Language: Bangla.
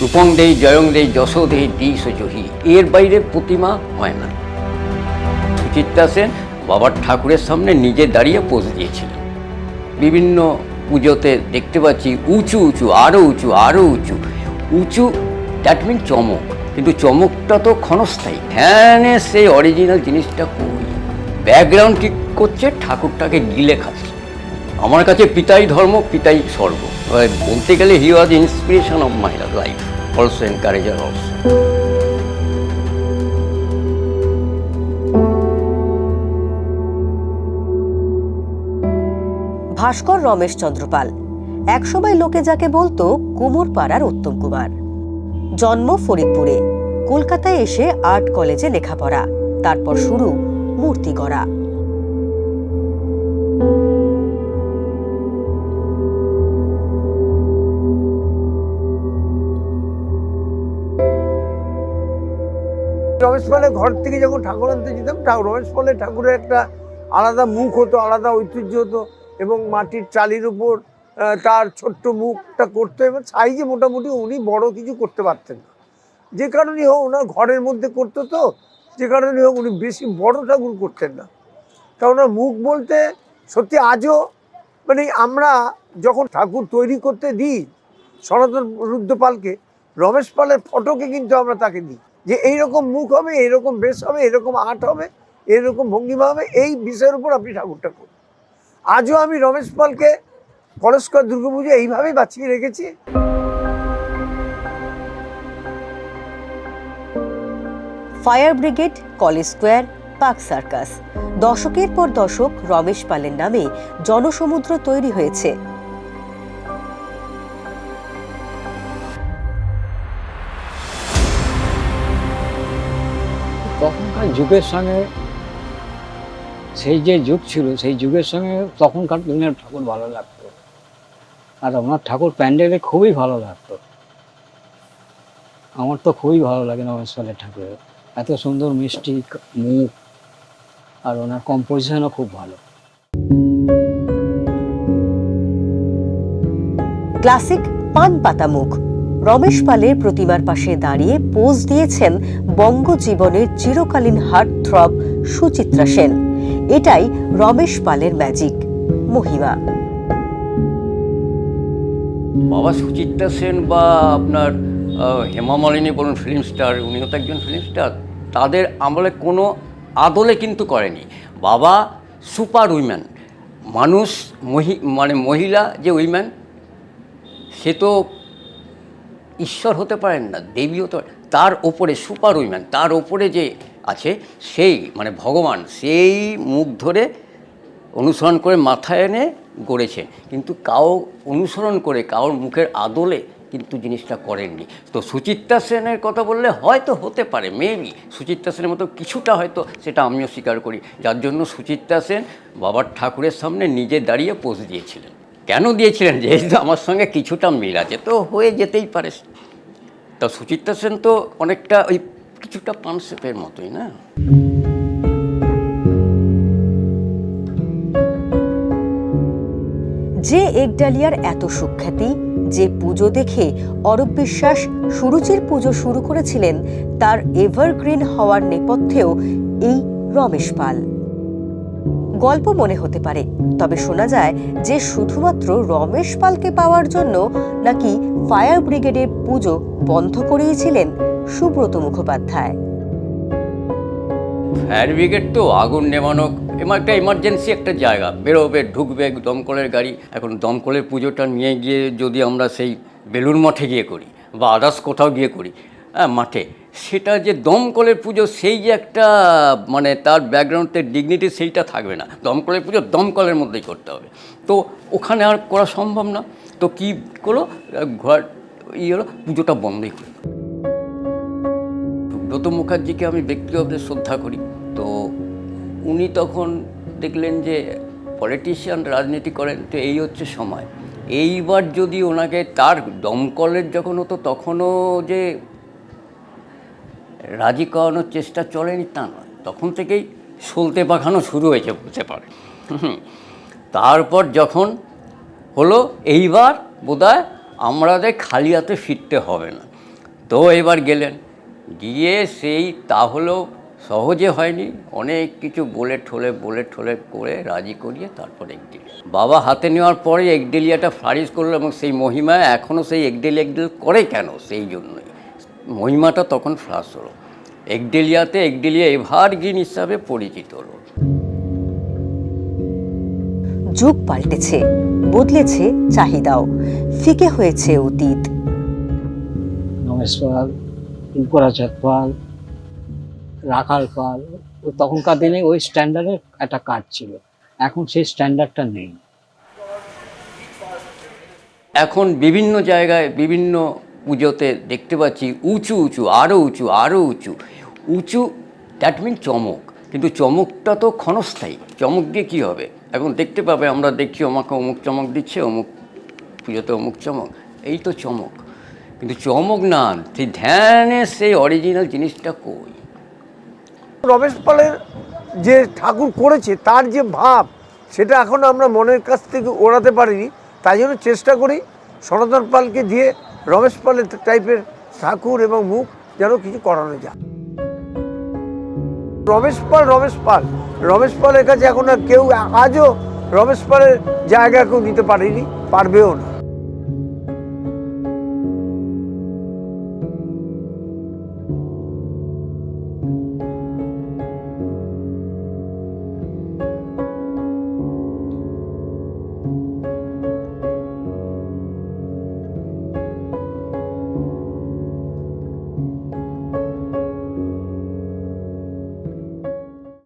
রূপং দেই, জয়ং দেই, যশো দেই দিস জহি এর বাইরে প্রতিমা হয় না। সুচিত্রা সেন বাবার ঠাকুরের সামনে নিজে দাঁড়িয়ে পোজ দিয়েছিলেন বিভিন্ন পুজোতে দেখতে পাচ্ছি উঁচু উঁচু আরও উঁচু আরও উঁচু। উঁচু দ্যাট মিন চমক। কিন্তু চমকটা তো ক্ষণস্থায়ী। হ্যাঁ সেই অরিজিনাল জিনিসটা কই? ব্যাকগ্রাউন্ড ঠিক করছে, ঠাকুরটাকে গিলে খাচ্ছে। আমার কাছে পিতাই ধর্ম, পিতাই স্বর্গ বলতে গেলে he was inspiration of my life also encourager also ভাস্কর রমেশ চন্দ্রপাল একসময় লোকে যাকে বলতো কুমোর পাড়ার উত্তম কুমার। জন্ম ফরিদপুরে, কলকাতায় এসে আর্ট কলেজে লেখাপড়া, তারপর শুরু মূর্তি গড়া রমেশ পালের ঘর থেকে যখন ঠাকুর আনতে যেতাম রমেশ পালের ঠাকুরের একটা আলাদা মুখ হতো, আলাদা ঐতিহ্য হতো এবং মাটির চালির উপর তার ছোট্ট মুখটা করতো এবং সাইজে মোটামুটি উনি বড় কিছু করতে পারতেন না। যে কারণেই হোক ওনার ঘরের মধ্যে করতো তো, যে কারণেই হোক উনি বেশি বড় ঠাকুর করতেন না। তা ওনার মুখ বলতে সত্যি আজও মানে আমরা যখন ঠাকুর তৈরি করতে দিই সনাতন রুদ্রপালকে, রমেশ পালের ফটোকে কিন্তু আমরা তাকে দিই। যে এইরকম মুখ হবে, এইরকম বেশ হবে এরকম আর্ট হবে এরকম ভঙ্গিমা হবে, এই বিষয়ের উপর আপনি ঠাকুরটা করুন। আজও আমি রমেশ পালকে পরস্কার দুর্গাপুজো এইভাবেই বাঁচিয়ে রেখেছি। Fire brigade, college square, park circus. দশকের পর দশক রমেশ পালের নামে জনসমুদ্র তৈরি হয়েছে। তখনকার যুগের সঙ্গে সেই যে যুগ ছিল, সেই যুগের সঙ্গে তখনকার দিনের ঠাকুর ভালো লাগতো। আর ওনার ঠাকুর প্যান্ডেলে খুবই ভালো লাগতো। আমার তো খুবই ভালো লাগে নমেশ্বরের ঠাকুরের। এত সুন্দর মিষ্টি মুখ, আর ওনার কম্পোজিশনও খুব ভালো। ক্লাসিক পান পাতা মুখ। রমেশ পালের প্রতিমার পাশে দাঁড়িয়ে পোজ দিয়েছেন বঙ্গজীবনের চিরকালীন হার্ট থ্রব সুচিত্রা সেন। এটাই রমেশ পালের ম্যাজিক, মহিমা। বাবা সুচিত্রা সেন বা আপনার হেমা মালিনী বলুন ফিল্ম স্টার উনিও তো একজন ফিল্ম স্টার তাদের আমলে কোনো আদলে কিন্তু করেনি। বাবা সুপার উইম্যান মানুষ, মহি মানে মহিলা যে উইম্যান সে তো ঈশ্বর হতে পারেন না, দেবী হতে তার ওপরে সুপার উইম্যান তার ওপরে যে আছে, সেই মানে ভগবান, সেই মুখ ধরে অনুসরণ করে মাথায় এনে গড়েছে কিন্তু কাউ অনুসরণ করে কারোর মুখের আদলে কিন্তু জিনিসটা করেননি। তো সুচিত্রা সেনের কথা বললে হয়তো হতে পারে মেবি সুচিত্রা সেনের মতো কিছুটা হয়তো সেটা আমিও স্বীকার করি। যার জন্য সুচিত্রা সেন বাবার ঠাকুরের সামনে নিজে দাঁড়িয়ে পোজ দিয়েছিলেন। কেন দিয়েছিলেন? যেহেতু আমার সঙ্গে কিছুটা মিল আছে, তো হয়ে যেতেই পারে। তা সুচিত্রা সেন তো অনেকটা ওই কিছুটা পানসেপের মতোই, না? যে একডালিয়ার এত সুখ্যাতি, যে পুজো দেখে অরূপ বিশ্বাস সুরুচির পুজো শুরু করেছিলেন, তার এভারগ্রিন হওয়ার নেপথ্যেও এই রমেশ পাল। গল্প মনে হতে পারে। তবে শোনা যায় যে শুধুমাত্র রমেশ পালকে পাওয়ার জন্য নাকি ফায়ার ব্রিগেডের পুজো বন্ধ করিয়েছিলেন সুব্রত মুখোপাধ্যায়। ফায়ার ব্রিগেড তো আগুন নেমানো এমন একটা এমার্জেন্সি একটা জায়গা। বেরোবে, ঢুকবে, দমকলের গাড়ি। এখন দমকলের পুজোটা নিয়ে গিয়ে যদি আমরা সেই বেলুর মঠে গিয়ে করি বা আদার্স কোথাও গিয়ে করি হ্যাঁ মাঠে সেটা যে দমকলের পুজো, সেই যে একটা মানে তার ব্যাকগ্রাউন্ডের ডিগনিটি সেইটা থাকবে না। দমকলের পুজো দমকলের মধ্যেই করতে হবে। তো ওখানে আর করা সম্ভব না। তো কী করল? ঘর, ই হলো, পুজোটা বন্ধই করে। সুব্রত মুখার্জিকে আমি ব্যক্তিগতভাবে শ্রদ্ধা করি। তো উনি তখন দেখলেন যে পলিটিশিয়ান রাজনীতি করেন, তো এই হচ্ছে সময়। এইবার যদি ওনাকে তার দমকলের যখন হতো, তখনও যে রাজি করানোর চেষ্টা চলেনি তা নয়। তখন থেকেই সলতে পাখানো শুরু হয়েছে বলতে পারে। তারপর যখন হলো, এইবার বোধহয় আমাদের খালি হাতে ফিরতে হবে না। তো এবার গেলেন। গিয়ে সেই তাহলেও সহজে হয়নি। অনেক কিছু বলে ঠোলে বলে ঠোলে করে রাজি করিয়ে তারপর একডেলিয়া বাবা হাতে নেওয়ার পরে একডেলিয়াটা ফ্লারিশ করল এবং সেই মহিমা এখনও সেই একডেলিয়া একডেল করে কেন? সেই জন্যই। মহিমাটা তখন ফ্লাস হলো। একডেলিয়াতে একডেলিয়া এভারগ্রিন হিসাবে পরিচিত হলো। যুগ পাল্টেছে বদলেছে চাহিদাও ফিকে হয়েছে অতীত। রমেশ পাল ফুলকরাচাঁদ পাল রাখাল পাল ও তখনকার দিনে ওই স্ট্যান্ডার্ডের একটা কাজ ছিল। এখন সেই স্ট্যান্ডার্ডটা নেই। এখন বিভিন্ন জায়গায় বিভিন্ন পুজোতে দেখতে পাচ্ছি উঁচু উঁচু আরও উঁচু আরও উঁচু। উঁচু দ্যাট মিন চমক। কিন্তু চমকটা তো ক্ষণস্থায়ী। চমক দিয়ে কী হবে? এখন দেখতে পাবে, আমরা দেখছি আমাকে অমুক চমক দিচ্ছে, অমুক পুজোতে অমুক চমক। এই তো চমক। কিন্তু চমক না সেই ধ্যানে সেই অরিজিনাল জিনিসটা কই? রমেশ পালের যে ঠাকুর করেছে, তার যে ভাব, সেটা এখন আমরা মনের কাছ থেকে ওড়াতে পারিনি। তাই জন্য চেষ্টা করি সনাতন পালকে দিয়ে রমেশ পালের টাইপের ঠাকুর এবং মুখ যেন কিছু করানো যায়। রমেশ পাল রমেশ পাল। রমেশ পালের কাছে এখন কেউ, আজও রমেশ পালের জায়গা কেউ নিতে পারেনি, পারবেও না।